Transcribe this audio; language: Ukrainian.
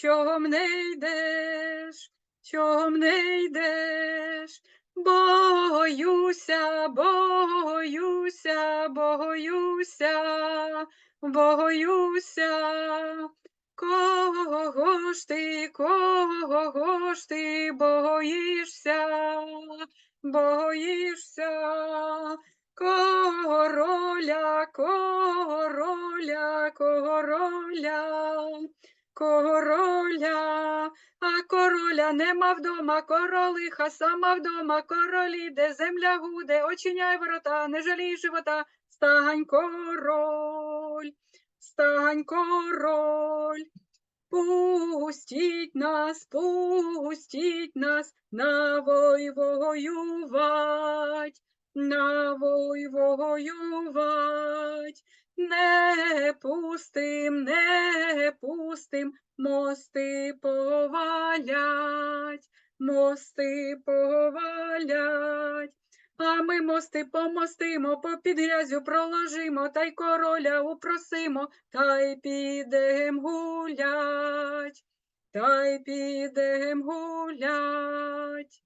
чом не йдеш, чом не йдеш, боюся, боюся, боюся, боюся. Кого ж ти, кого ж ти боїшся, боїшся, короля, короля, короля, короля, а короля нема вдома, королиха сама вдома, королі, де земля гуде, очиняй ворота, не жалій живота, стань король, стань король. Пустіть нас, пустіть нас на вой воювать, на воювать. Не пустим, не пустим, мости повалять, мости повалять. А ми мости помостимо, попід грязю проложимо, та й короля упросимо, та й підем гулять, та й підем гулять.